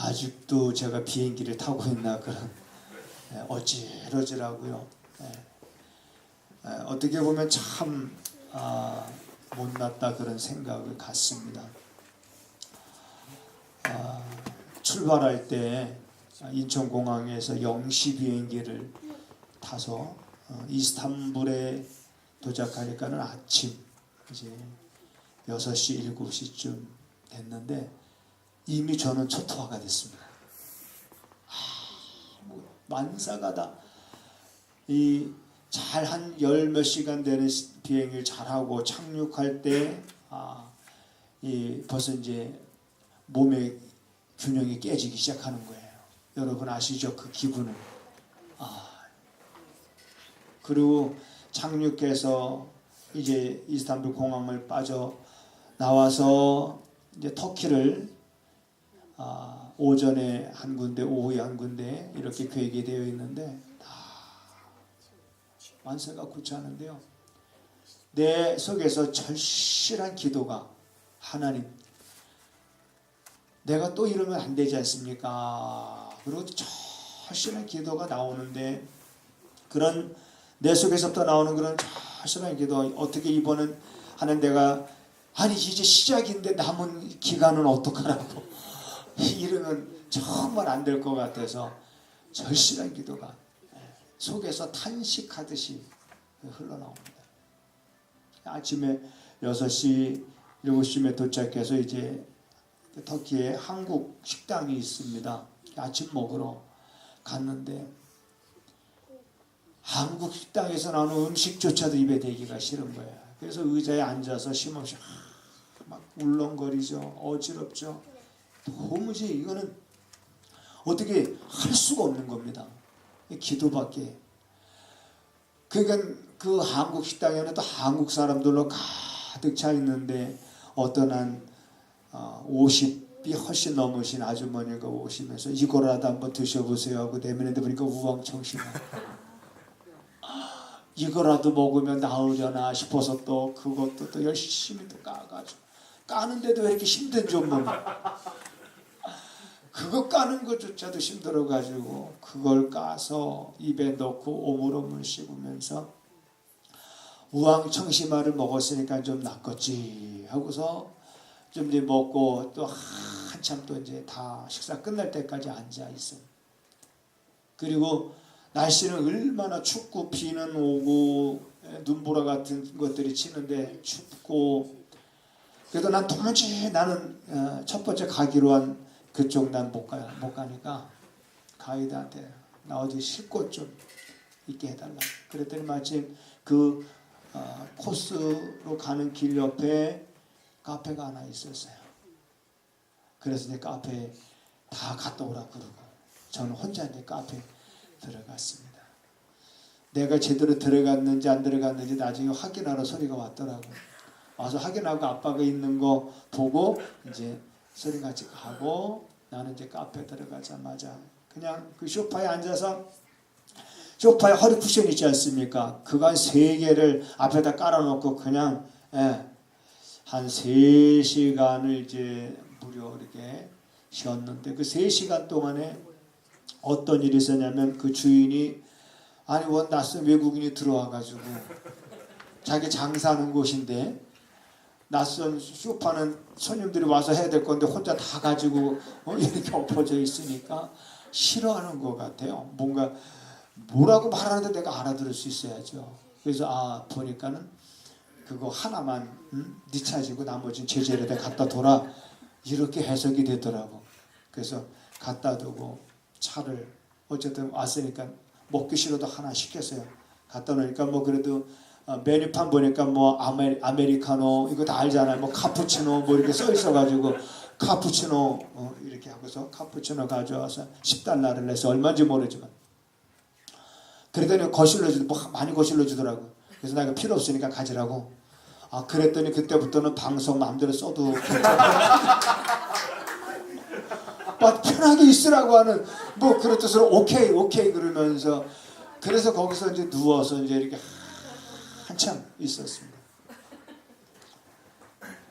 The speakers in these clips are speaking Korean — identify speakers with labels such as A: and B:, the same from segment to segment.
A: 아직도 제가 비행기를 타고 있나 그런 예, 어지러지라고요. 예. 예, 어떻게 보면 참 아, 못났다 그런 생각을 갖습니다. 아, 출발할 때 인천공항에서 0시 비행기를 타서 어, 이스탄불에 도착하니까는 아침 이제 6시 7시쯤 됐는데 이미 저는 초토화가 됐습니다. 아, 뭐 만사가다 이 잘 한 열 몇 시간 되는 시- 비행을 잘하고 착륙할 때 아, 이 벌써 이제 몸의 균형이 깨지기 시작하는 거예요. 여러분 아시죠? 그 기분을. 아. 그리고 착륙해서 이제 이스탄불 공항을 빠져 나와서 이제 터키를 아, 오전에 한 군데, 오후에 한 군데 이렇게 계획이 되어 있는데 다 만세가 굳지않은데요. 내 속에서 절실한 기도가 하나님 내가 또 이러면 안 되지 않습니까? 그리고 절실한 기도가 나오는데 그런 내 속에서부터 나오는 그런 절실한 기도 어떻게 이번은 하는 내가 아니 이제 시작인데 남은 기간은 어떡하라고 이러면 정말 안 될 것 같아서 절실한 기도가 속에서 탄식하듯이 흘러나옵니다. 아침에 6시, 7시에 도착해서 이제 터키에 한국 식당이 있습니다. 아침 먹으러 갔는데 한국 식당에서 나오는 음식조차도 입에 대기가 싫은 거야. 그래서 의자에 앉아서 쉼없이 막 울렁거리죠. 어지럽죠. 도무지 이거는 어떻게 할 수가 없는 겁니다. 기도밖에. 그러니까 그 한국 식당에는 또 한국 사람들로 가득 차 있는데 어떤 한 어, 50이 훨씬 넘으신 아주머니가 오시면서 이거라도 한번 드셔보세요 하고 내면에 보니까 우왕청심하 이거라도 먹으면 나으려나 싶어서 또 그것도 또 열심히 또 까가지고 까는데도 왜 이렇게 힘든 점만 그거 까는 것조차도 힘들어가지고 그걸 까서 입에 넣고 오물오물 씹으면서 우왕청심화를 먹었으니까 좀 낫겠지 하고서 좀 이제 먹고 또 한참 또 이제 다 식사 끝날 때까지 앉아 있어. 그리고 날씨는 얼마나 춥고 비는 오고 눈보라 같은 것들이 치는데 춥고 그래도 난 도무지 나는 어, 첫 번째 가기로 한 그쪽 난 못 가, 못 가니까 가이드한테 나 어디 쉴 곳 좀 있게 해달라. 그랬더니 마침 그 어, 코스로 가는 길 옆에 카페가 하나 있었어요. 그래서 이제 카페에 다 갔다 오라 그러고 저는 혼자 이제 카페 들어갔습니다. 내가 제대로 들어갔는지 안 들어갔는지 나중에 확인하러 소리가 왔더라고. 와서 확인하고 아빠가 있는 거 보고 이제 소리 같이 가고 나는 이제 카페 들어가자마자 그냥 그 소파에 앉아서 소파에 허리 쿠션 있지 않습니까? 한세 개를 앞에다 깔아놓고 그냥 예, 한 3시간을 이제 무려 이렇게 쉬었는데 그 3시간 동안에 어떤 일이 있었냐면 그 주인이 아니 원 낯선 외국인이 들어와 가지고 자기 장사하는 곳인데 낯선 쇼파는 손님들이 와서 해야 될 건데 혼자 다 가지고 어, 이렇게 엎어져 있으니까 싫어하는 것 같아요. 뭔가 뭐라고 말하는데 내가 알아들을 수 있어야죠. 그래서 아 보니까는 그거 하나만 음? 네 차지고 나머지는 제자리에 갖다 둬라 이렇게 해석이 되더라고. 그래서 갖다 두고 차를 어쨌든 왔으니까 먹기 싫어도 하나 시켰어요. 갖다 놓으니까 뭐 그래도 어, 메뉴판 보니까 뭐 아메리, 아메리카노 이거 다 알잖아요. 뭐 카푸치노 뭐 이렇게 써 있어가지고 카푸치노 어, 이렇게 하고서 카푸치노 가져와서 10달러를 내서 얼마인지 모르지만 그러더니 거실러 주, 뭐 많이 거실러 주더라고. 그래서 나 이거 필요 없으니까 가지라고. 아 그랬더니 그때부터는 방송 마음대로 써도 막 편하게 있으라고 하는 뭐 그런 뜻으로 오케이 오케이 그러면서 그래서 거기서 이제 누워서 이제 이렇게 한참 있었습니다.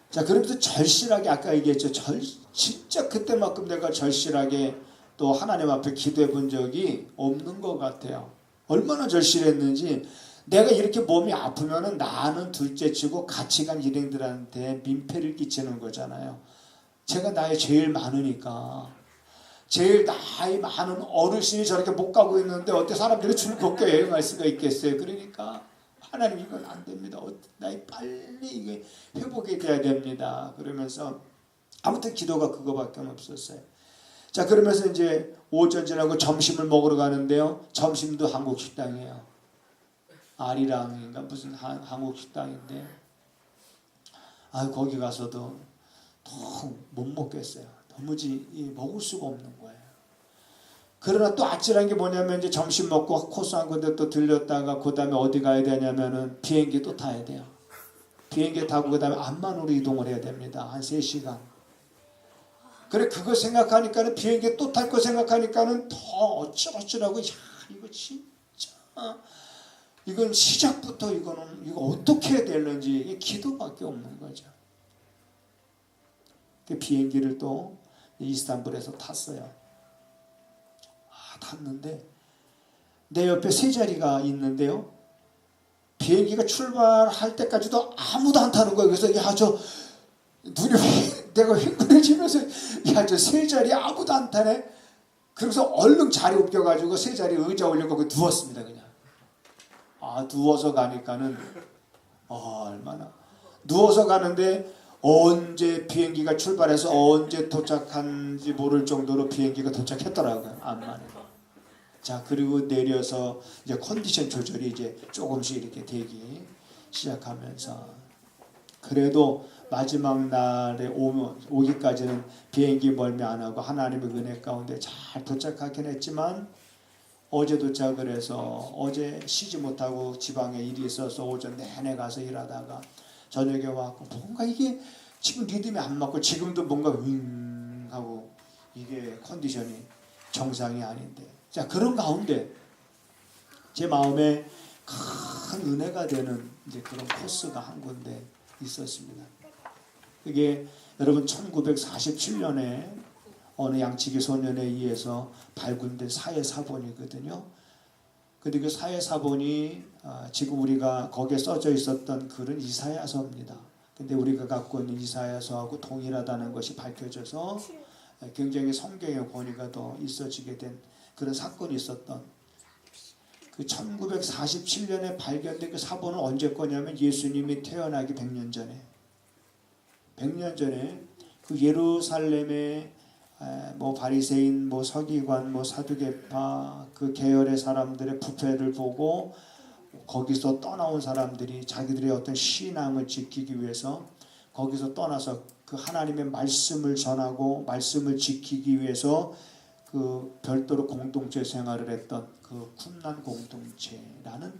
A: 자, 그러면서 절실하게 아까 얘기했죠. 절, 진짜 그때만큼 내가 절실하게 또 하나님 앞에 기도해 본 적이 없는 것 같아요. 얼마나 절실했는지 내가 이렇게 몸이 아프면은 나는 둘째 치고 같이 간 일행들한테 민폐를 끼치는 거잖아요. 제가 나이 제일 많으니까 제일 나이 많은 어르신이 저렇게 못 가고 있는데 어때 사람들이 즐겁게 여행할 수가 있겠어요. 그러니까 하나님 이건 안 됩니다. 어, 나이 빨리 이게 회복이 돼야 됩니다. 그러면서 아무튼 기도가 그거밖에 없었어요. 자 그러면서 이제 오전 지나고 점심을 먹으러 가는데요. 점심도 한국 식당이에요. 아리랑인가 무슨 한, 한국 식당인데 아 거기 가서도 너무 못 먹겠어요. 도무지 이 먹을 수가 없는 거예요. 그러나 또 아찔한 게 뭐냐면 이제 점심 먹고 코스 한 군데 또 들렸다가 그 다음에 어디 가야 되냐면은 비행기 또 타야 돼요. 비행기 타고 그 다음에 암만으로 이동을 해야 됩니다. 한 3시간. 그래 그거 생각하니까는 비행기 또 탈 거 생각하니까는 더 어찌어찌라고 야 이거 진짜 이건 시작부터 이거는 이거 어떻게 해야 되는지 이게 기도밖에 없는 거죠. 그 비행기를 또 이스탄불에서 탔어요. 아, 탔는데 내 옆에 세 자리가 있는데요. 비행기가 출발할 때까지도 아무도 안 타는 거예요. 그래서 야 저 눈이 휘- 내가 휘근해지면서 야 저 세 자리 아무도 안 타네. 그래서 얼른 자리 옮겨가지고 세 자리 의자 올려놓고 누웠습니다 그냥. 아 누워서 가니까는 어, 얼마나 누워서 가는데 언제 비행기가 출발해서 언제 도착한지 모를 정도로 비행기가 도착했더라고요 암만에. 자 그리고 내려서 이제 컨디션 조절이 이제 조금씩 이렇게 되기 시작하면서 그래도 마지막 날에 오면 오기까지는 비행기 멀미 안 하고 하나님의 은혜 가운데 잘 도착하긴 했지만 어제 도착을 해서 어제 쉬지 못하고 지방에 일이 있어서 오전 내내 가서 일하다가 저녁에 와갖고 뭔가 이게 지금 리듬이 안 맞고 지금도 뭔가 윙 하고 이게 컨디션이 정상이 아닌데 자 그런 가운데 제 마음에 큰 은혜가 되는 이제 그런 코스가 한 군데 있었습니다. 그게 여러분 1947년에 어느 양치기 소년에 의해서 발굴된 사회 사본이거든요. 근데 그 사회 사본이 아, 지금 우리가 거기에 써져 있었던 글은 이사야서입니다. 근데 우리가 갖고 있는 이사야서하고 동일하다는 것이 밝혀져서 굉장히 성경의 권위가 더 있어지게 된 그런 사건이 있었던 그 1947년에 발견된 그 사본은 언제 거냐면 예수님이 태어나기 100년 전에. 100년 전에 그 예루살렘에 에, 뭐 바리새인, 뭐 서기관, 뭐 사두개파 그 계열의 사람들의 부패를 보고 거기서 떠나온 사람들이 자기들의 어떤 신앙을 지키기 위해서 거기서 떠나서 그 하나님의 말씀을 전하고 말씀을 지키기 위해서 그 별도로 공동체 생활을 했던 그 쿰난 공동체라는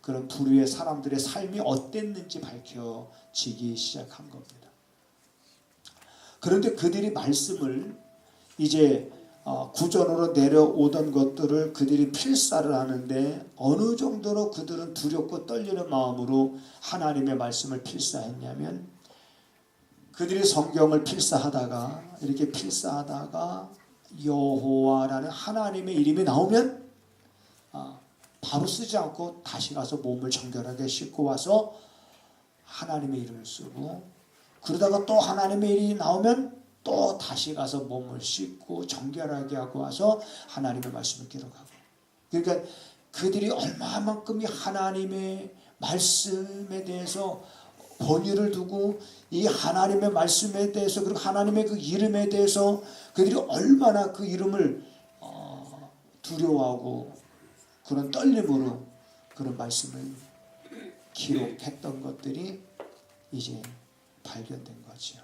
A: 그런 부류의 사람들의 삶이 어땠는지 밝혀지기 시작한 겁니다. 그런데 그들이 말씀을 이제 어, 구전으로 내려오던 것들을 그들이 필사를 하는데 어느 정도로 그들은 두렵고 떨리는 마음으로 하나님의 말씀을 필사했냐면 그들이 성경을 필사하다가 이렇게 필사하다가 여호와라는 하나님의 이름이 나오면 아, 바로 쓰지 않고 다시 가서 몸을 정결하게 씻고 와서 하나님의 이름을 쓰고 그러다가 또 하나님의 이름이 나오면 또 다시 가서 몸을 씻고 정결하게 하고 와서 하나님의 말씀을 기록하고. 그러니까 그들이 얼마만큼이 하나님의 말씀에 대해서 권위를 두고 이 하나님의 말씀에 대해서 그리고 하나님의 그 이름에 대해서 그들이 얼마나 그 이름을 어, 두려워하고 그런 떨림으로 그런 말씀을 기록했던 것들이 이제 발견된 거죠.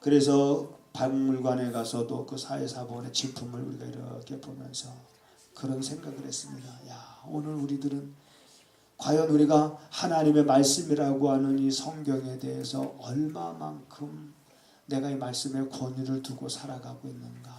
A: 그래서 박물관에 가서도 그 사회사본의 진품을 우리가 이렇게 보면서 그런 생각을 했습니다. 야, 오늘 우리들은 과연 우리가 하나님의 말씀이라고 하는 이 성경에 대해서 얼마만큼 내가 이 말씀에 권위를 두고 살아가고 있는가.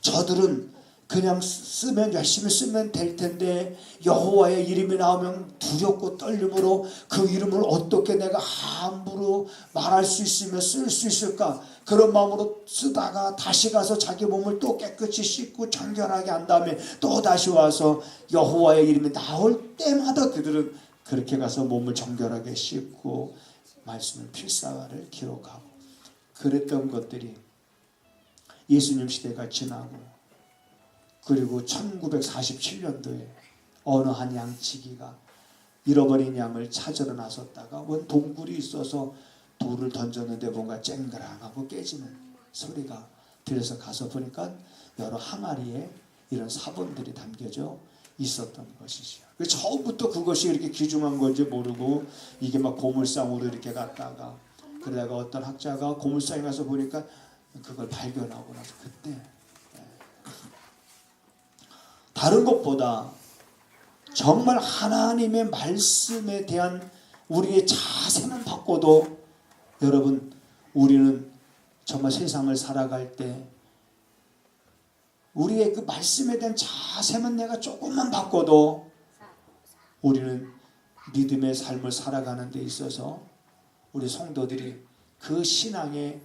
A: 저들은 그냥 쓰- 쓰면 열심히 쓰면 될 텐데 여호와의 이름이 나오면 두렵고 떨림으로 그 이름을 어떻게 내가 함부로 말할 수 있으며 쓸 수 있을까? 그런 마음으로 쓰다가 다시 가서 자기 몸을 또 깨끗이 씻고 청결하게 한 다음에 또 다시 와서 여호와의 이름이 나올 때마다 그들은 그렇게 가서 몸을 정결하게 씻고 말씀을 필사를 기록하고 그랬던 것들이 예수님 시대가 지나고 그리고 1947년도에 어느 한 양치기가 잃어버린 양을 찾으러 나섰다가 원 동굴이 있어서 돌을 던졌는데 뭔가 쨍그랑하고 깨지는 소리가 들려서 가서 보니까 여러 항아리에 이런 사본들이 담겨져 있었던 것이죠. 그 처음부터 그것이 이렇게 귀중한 건지 모르고 이게 막 고물상으로 이렇게 갔다가 그러다가 어떤 학자가 고물상에 가서 보니까 그걸 발견하고 나서 그때 예. 다른 것보다 정말 하나님의 말씀에 대한 우리의 자세만 바꿔도 여러분 우리는 정말 세상을 살아갈 때 우리의 그 말씀에 대한 자세만 내가 조금만 바꿔도 우리는 믿음의 삶을 살아가는 데 있어서 우리 성도들이 그 신앙의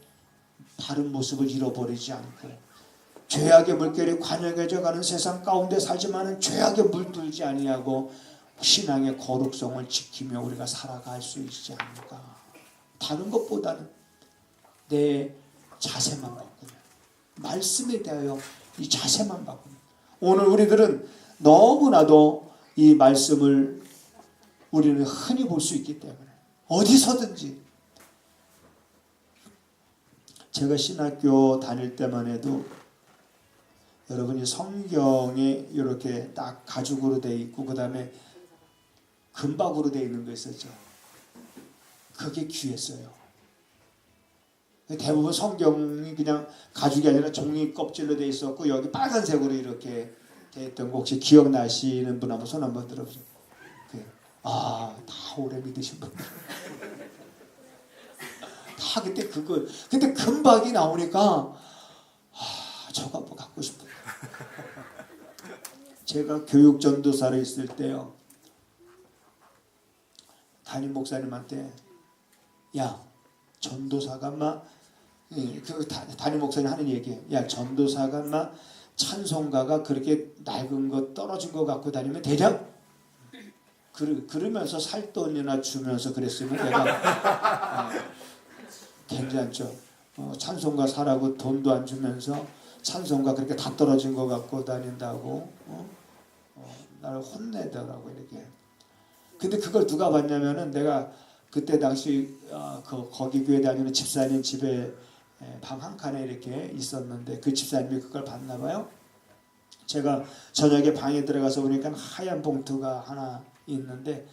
A: 바른 모습을 잃어버리지 않고 죄악의 물결이 관영해져 가는 세상 가운데 살지만은 죄악에 물들지 아니하고 신앙의 거룩성을 지키며 우리가 살아갈 수 있지 않을까. 다른 것보다는 내 자세만 바꾸면 말씀에 대하여 이 자세만 바꾸면 오늘 우리들은 너무나도 이 말씀을 우리는 흔히 볼 수 있기 때문에 어디서든지 제가 신학교 다닐 때만 해도 여러분이 성경에 이렇게 딱 가죽으로 돼 있고 그 다음에 금박으로 돼 있는 거 있었죠. 그게 귀했어요. 대부분 성경이 그냥 가죽이 아니라 종이 껍질로 돼 있었고 여기 빨간색으로 이렇게 돼 있던 거 혹시 기억나시는 분 한번 손 한번 들어보세요. 그, 아, 다 오래 믿으신 분들. 다 그때 그거 근데 금박이 나오니까 아, 저거 한번 갖고 싶어요. 제가 교육 전도사로 있을 때요. 담임 목사님한테 야 전도사가 막 예, 그 다- 담임 목사님 하는 얘기야. 야 전도사가 막 찬송가가 그렇게 낡은 거 떨어진 거 갖고 다니면 되냐? 그러, 그러면서 살 돈이나 주면서 그랬으면 내가 어, 괜찮죠. 어, 찬송가 사라고 돈도 안 주면서 찬송가 그렇게 다 떨어진 거 갖고 다닌다고 어? 어, 나를 혼내더라고 이렇게. 근데 그걸 누가 봤냐면은 내가 그때 당시 어, 그 거기 교회 다니는 집사님 집에 방 한 칸에 이렇게 있었는데 그 집사님이 그걸 봤나 봐요. 제가 저녁에 방에 들어가서 보니까 하얀 봉투가 하나 있는데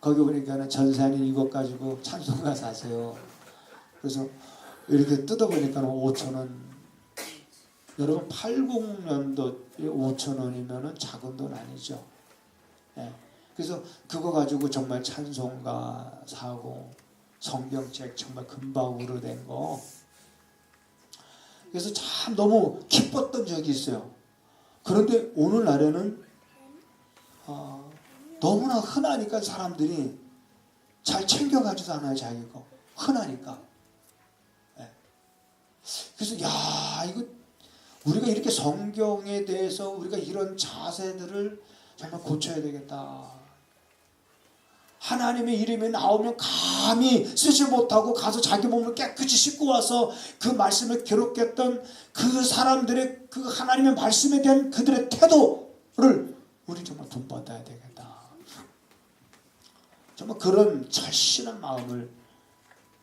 A: 거기 보니까는 전사님 이것 가지고 찬송가 사세요. 그래서 이렇게 뜯어보니까 5천 원. 여러분 80년도 5천 원이면은 작은 돈 아니죠. 예. 그래서 그거 가지고 정말 찬송가 사고 성경책 정말 금방으로 된 거. 그래서 참 너무 기뻤던 적이 있어요. 그런데 오늘날에는 어, 너무나 흔하니까 사람들이 잘 챙겨가지도 않아요 자기 거 흔하니까. 예. 그래서 야 이거 우리가 이렇게 성경에 대해서 우리가 이런 자세들을 정말 고쳐야 되겠다. 하나님의 이름이 나오면 감히 쓰지 못하고 가서 자기 몸을 깨끗이 씻고 와서 그 말씀을 기록했던 그 사람들의 그 하나님의 말씀에 대한 그들의 태도를 우리 정말 본받아야 되겠다. 정말 그런 절실한 마음을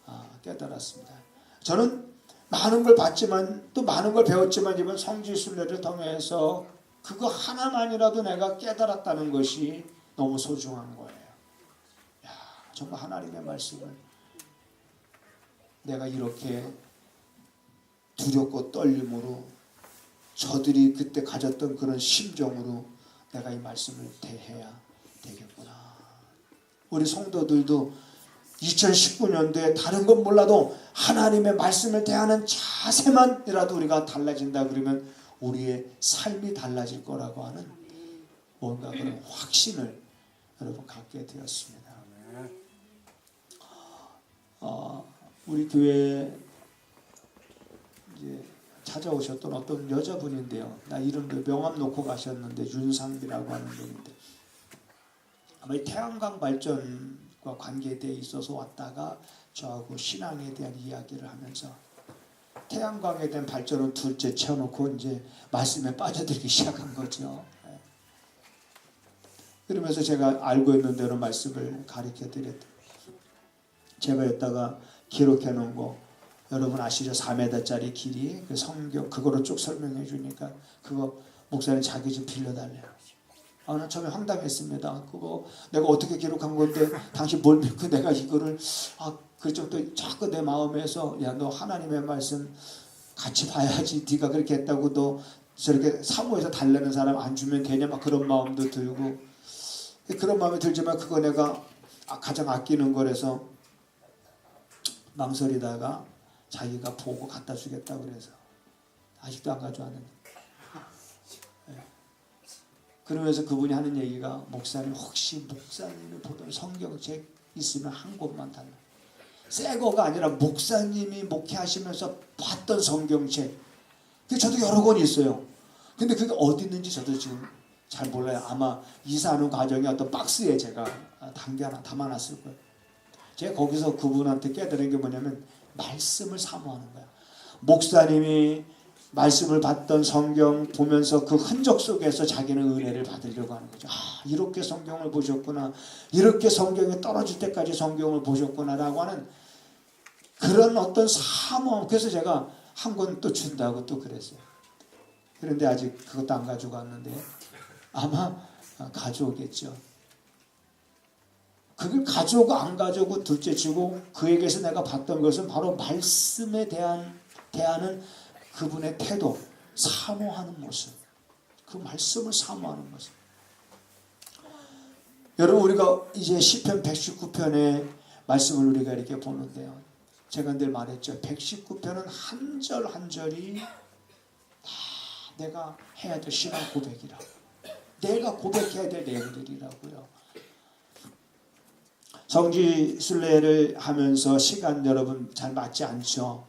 A: 아, 깨달았습니다. 저는 많은 걸 봤지만 또 많은 걸 배웠지만 이번 성지 순례를 통해서 그거 하나만이라도 내가 깨달았다는 것이 너무 소중한 거예요. 야, 정말 하나님의 말씀을 내가 이렇게 두렵고 떨림으로 저들이 그때 가졌던 그런 심정으로 내가 이 말씀을 대해야 되겠구나. 우리 성도들도 2019년도에 다른 건 몰라도 하나님의 말씀을 대하는 자세만이라도 우리가 달라진다 그러면 우리의 삶이 달라질 거라고 하는 뭔가 그런 확신을 여러분 갖게 되었습니다. 어, 우리 교회 이제 찾아오셨던 어떤 여자분인데요. 나 이름도 명함 놓고 가셨는데 윤상비라고 하는 분인데 아마 이 태양광 발전 과 관계되어 있어서 왔다가 저하고 신앙에 대한 이야기를 하면서 태양광에 대한 발전은 둘째 채워놓고 이제 말씀에 빠져들기 시작한 거죠. 예. 그러면서 제가 알고 있는 대로 말씀을 가르쳐 드렸다. 제가 여기다가 기록해 놓은 거 여러분 아시죠? 4m짜리 길이 그 성경 그거로 쭉 설명해 주니까 그거 목사님 자기 좀 빌려달래요. 아, 나 처음에 황당했습니다. 그거 내가 어떻게 기록한 건데 당신 뭘 믿고 내가 이거를 아, 그좀 또 자꾸 내 마음에서 야 너 하나님의 말씀 같이 봐야지 네가 그렇게 했다고 너 저렇게 사모해서 달래는 사람 안 주면 되냐 막 그런 마음도 들고 그런 마음이 들지만 그거 내가 아, 가장 아끼는 거라서 망설이다가 자기가 보고 갖다 주겠다 그래서 아직도 안 가져왔는데 예. 그러면서 그분이 하는 얘기가 목사님 혹시 목사님이 보던 성경책 있으면 한 권만 달라. 새 거가 아니라 목사님이 목회하시면서 봤던 성경책. 그 저도 여러 권이 있어요. 근데 그게 어디 있는지 저도 지금 잘 몰라요. 아마 이사하는 과정에 어떤 박스에 제가 담겨 놔 담아놨을 거예요. 제가 거기서 그분한테 깨달은 게 뭐냐면 말씀을 사모하는 거야. 목사님이 말씀을 받던 성경 보면서 그 흔적 속에서 자기는 은혜를 받으려고 하는 거죠. 아, 이렇게 성경을 보셨구나. 이렇게 성경에 떨어질 때까지 성경을 보셨구나라고 하는 그런 어떤 사모. 그래서 제가 한 권 또 준다고 또 그랬어요. 그런데 아직 그것도 안 가지고 왔는데 아마 가져오겠죠. 그걸 가져오고 안 가져오고 둘째 치고 그에게서 내가 봤던 것은 바로 말씀에 대한 대하는 그분의 태도, 사모하는 모습. 그 말씀을 사모하는 모습. 여러분 우리가 이제 시편 119편의 말씀을 우리가 이렇게 보는데요. 제가 늘 말했죠. 119편은 한 절 한 절이 다 내가 해야 될 신앙 고백이라. 내가 고백해야 될 내용들이라고요. 성지 순례를 하면서 시간 여러분 잘 맞지 않죠.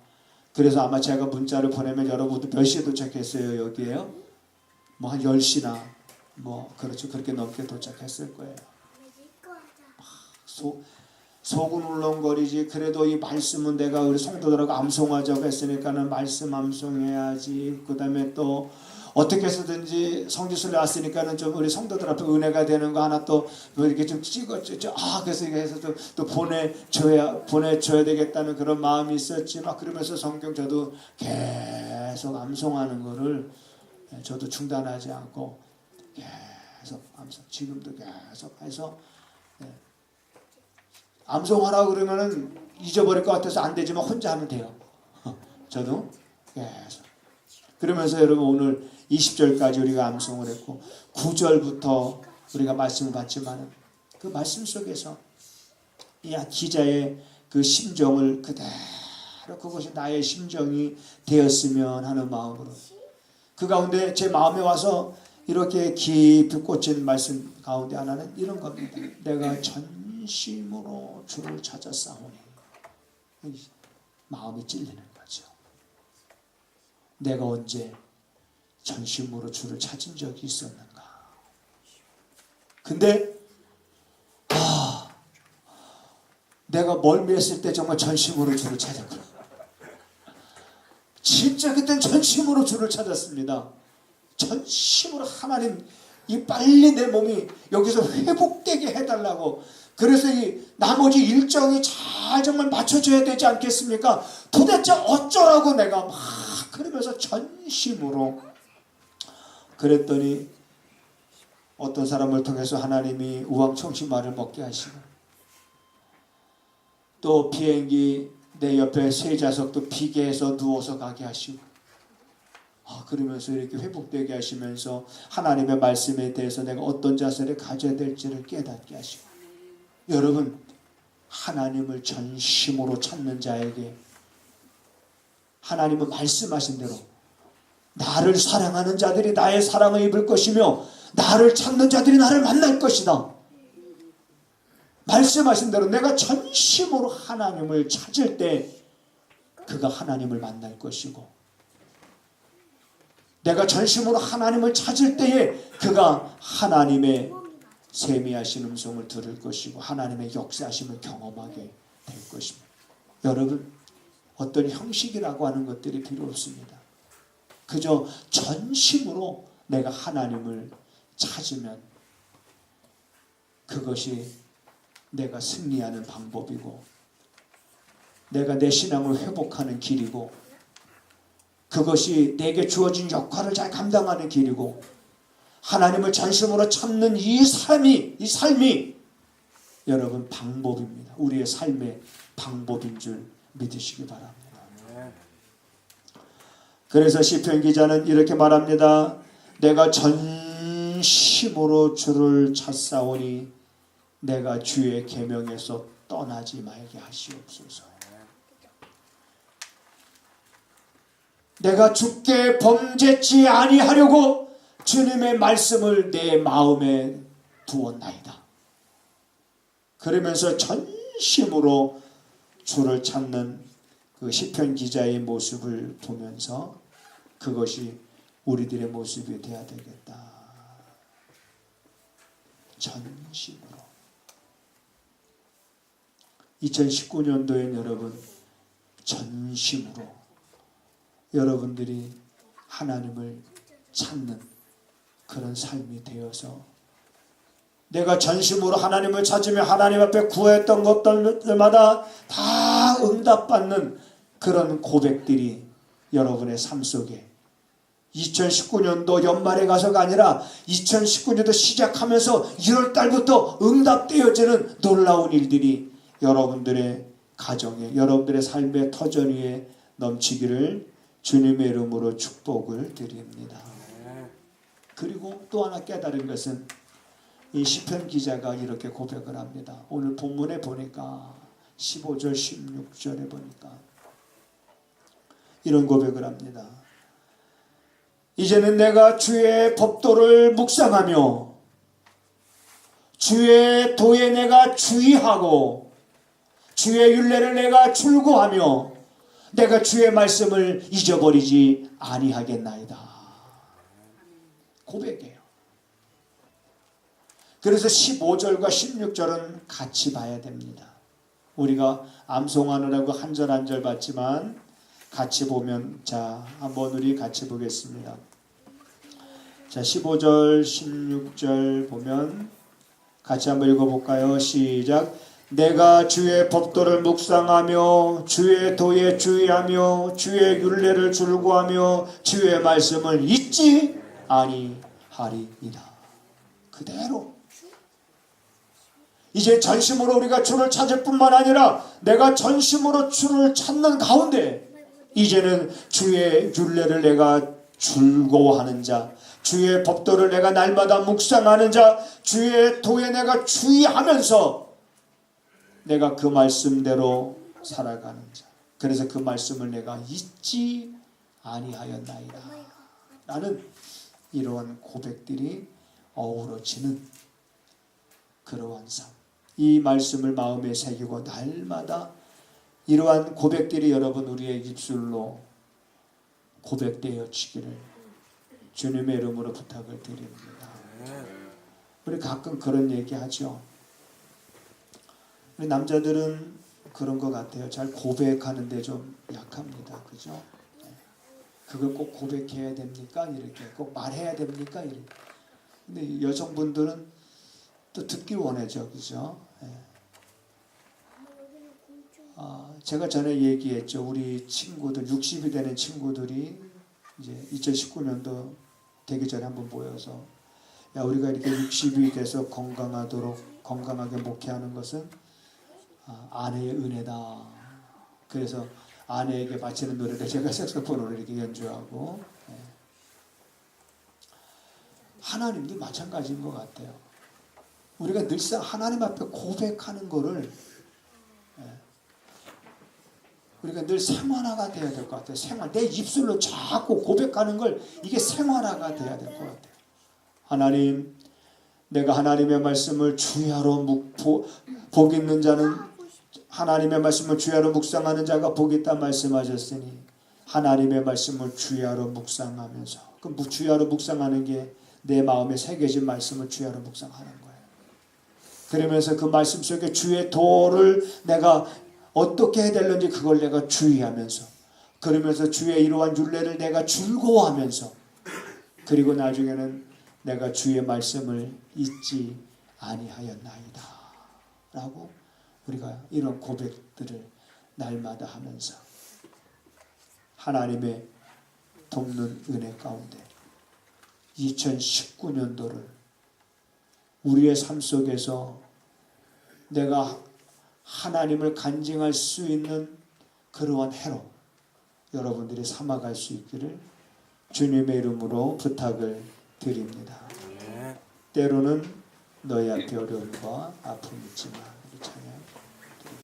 A: 그래서 아마 제가 문자를 보내면 여러분도 몇 시에 도착했어요 여기에요? 뭐 한 10시나 뭐 그렇죠 그렇게 넘게 도착했을 거예요. 소, 속은 울렁거리지 그래도 이 말씀은 내가 우리 성도들하고 암송하자고 했으니까는 말씀 암송해야지 그 다음에 또 어떻게 해서든지 성지순례 왔으니까는 좀 우리 성도들 앞에 은혜가 되는 거 하나 또뭐 이렇게 좀 찍어줘. 아, 그래서 이렇게 해서 또, 또 보내줘야, 보내줘야 되겠다는 그런 마음이 있었지. 막 그러면서 성경 저도 계속 암송하는 거를 저도 중단하지 않고 계속 암송, 지금도 계속 해서 네. 암송하라 그러면은 잊어버릴 것 같아서 안 되지만 혼자 하면 돼요. 저도 계속. 그러면서 여러분 오늘 20절까지 우리가 암송을 했고 9절부터 우리가 말씀을 받지만 그 말씀 속에서 이 기자의 그 심정을 그대로 그것이 나의 심정이 되었으면 하는 마음으로 그 가운데 제 마음에 와서 이렇게 깊이 꽂힌 말씀 가운데 하나는 이런 겁니다. 내가 전심으로 주를 찾았사오니 마음이 찔리는 거죠. 내가 언제 전심으로 주를 찾은 적이 있었는가? 근데 아 내가 멀미했을 때 정말 전심으로 주를 찾았구나. 진짜 그땐 전심으로 주를 찾았습니다. 전심으로 하나님 이 빨리 내 몸이 여기서 회복되게 해달라고 그래서 이 나머지 일정이 잘 정말 맞춰져야 되지 않겠습니까? 도대체 어쩌라고 내가 막 그러면서 전심으로 그랬더니 어떤 사람을 통해서 하나님이 우왕청심말을 먹게 하시고 또 비행기 내 옆에 세 좌석도 비게 해서 누워서 가게 하시고 아, 그러면서 이렇게 회복되게 하시면서 하나님의 말씀에 대해서 내가 어떤 자세를 가져야 될지를 깨닫게 하시고 여러분 하나님을 전심으로 찾는 자에게 하나님은 말씀하신 대로 나를 사랑하는 자들이 나의 사랑을 입을 것이며 나를 찾는 자들이 나를 만날 것이다. 말씀하신 대로 내가 전심으로 하나님을 찾을 때 그가 하나님을 만날 것이고 내가 전심으로 하나님을 찾을 때에 그가 하나님의 세미하신 음성을 들을 것이고 하나님의 역사하심을 경험하게 될 것입니다. 여러분 어떤 형식이라고 하는 것들이 필요 없습니다. 그저 전심으로 내가 하나님을 찾으면 그것이 내가 승리하는 방법이고 내가 내 신앙을 회복하는 길이고 그것이 내게 주어진 역할을 잘 감당하는 길이고 하나님을 전심으로 찾는 이 삶이 이 삶이 여러분 방법입니다. 우리의 삶의 방법인 줄 믿으시기 바랍니다. 그래서 시편 기자는 이렇게 말합니다. 내가 전심으로 주를 찾사오니 내가 주의 계명에서 떠나지 말게 하시옵소서. 내가 주께 범죄치 아니하려고 주님의 말씀을 내 마음에 두었나이다. 그러면서 전심으로 주를 찾는 그 시편 기자의 모습을 보면서 그것이 우리들의 모습이 되어야 되겠다. 전심으로. 2019년도엔 여러분 전심으로 여러분들이 하나님을 찾는 그런 삶이 되어서 내가 전심으로 하나님을 찾으며 하나님 앞에 구했던 것들마다 다 응답받는 그런 고백들이 여러분의 삶 속에 2019년도 연말에 가서가 아니라 2019년도 시작하면서 1월 달부터 응답되어지는 놀라운 일들이 여러분들의 가정에 여러분들의 삶의 터전 위에 넘치기를 주님의 이름으로 축복을 드립니다. 그리고 또 하나 깨달은 것은 이 시편 기자가 이렇게 고백을 합니다. 오늘 본문에 보니까 15절 16절에 보니까 이런 고백을 합니다. 이제는 내가 주의 법도를 묵상하며 주의 도에 내가 주의하고 주의 윤례를 내가 출구하며 내가 주의 말씀을 잊어버리지 아니하겠나이다. 고백이에요. 그래서 15절과 16절은 같이 봐야 됩니다. 우리가 암송하느라고 한 절 한 절 봤지만 같이 보면 자 한번 우리 같이 보겠습니다. 자 15절 16절 보면 같이 한번 읽어볼까요? 시작 내가 주의 법도를 묵상하며 주의 도에 주의하며 주의 율례를 줄구하며 주의 말씀을 잊지 아니하리이다. 그대로 이제 전심으로 우리가 주를 찾을 뿐만 아니라 내가 전심으로 주를 찾는 가운데 이제는 주의 율례를 내가 즐거워하는 자 주의 법도를 내가 날마다 묵상하는 자 주의 도에 내가 주의하면서 내가 그 말씀대로 살아가는 자 그래서 그 말씀을 내가 잊지 아니하였나이다 라는 이러한 고백들이 어우러지는 그러한 삶. 이 말씀을 마음에 새기고 날마다 이러한 고백들이 여러분 우리의 입술로 고백되어지기를 주님의 이름으로 부탁을 드립니다. 우리 가끔 그런 얘기 하죠. 우리 남자들은 그런 것 같아요. 잘 고백하는데 좀 약합니다. 그죠? 그걸 꼭 고백해야 됩니까? 이렇게 꼭 말해야 됩니까? 이렇게. 근데 여성분들은 또 듣기 원하죠, 그죠? 예. 아, 제가 전에 얘기했죠. 우리 친구들 60이 되는 친구들이 이제 2019년도 되기 전에 한번 모여서 야 우리가 이렇게 60이 돼서 건강하도록 건강하게 목회하는 것은 아, 아내의 은혜다. 그래서 아내에게 바치는 노래를 제가 색소폰으로 이렇게 연주하고 예. 하나님도 마찬가지인 것 같아요. 우리가 늘상 하나님 앞에 고백하는 거를 예. 우리가 늘 생활화가 돼야 될 것 같아요. 생활. 내 입술로 자꾸 고백하는 걸 이게 생활화가 돼야 될 것 같아요. 하나님, 내가 하나님의 말씀을 주야로 묵, 보, 복 있는 자는 하나님의 말씀을 주야로 묵상하는 자가 복 있다 말씀하셨으니 하나님의 말씀을 주야로 묵상하면서 그 무- 주야로 묵상하는 게 내 마음에 새겨진 말씀을 주야로 묵상하는 거예요. 그러면서 그 말씀 속에 주의 도를 내가 어떻게 해야 되는지 그걸 내가 주의하면서 그러면서 주의 이러한 윤례를 내가 즐거워하면서 그리고 나중에는 내가 주의 말씀을 잊지 아니하였나이다. 라고 우리가 이런 고백들을 날마다 하면서 하나님의 돕는 은혜 가운데 2019년도를 우리의 삶 속에서 내가 하나님을 간증할 수 있는 그러한 해로 여러분들이 삼아갈 수 있기를 주님의 이름으로 부탁을 드립니다. 때로는 너희 앞에 어려움과 아픔이 있지만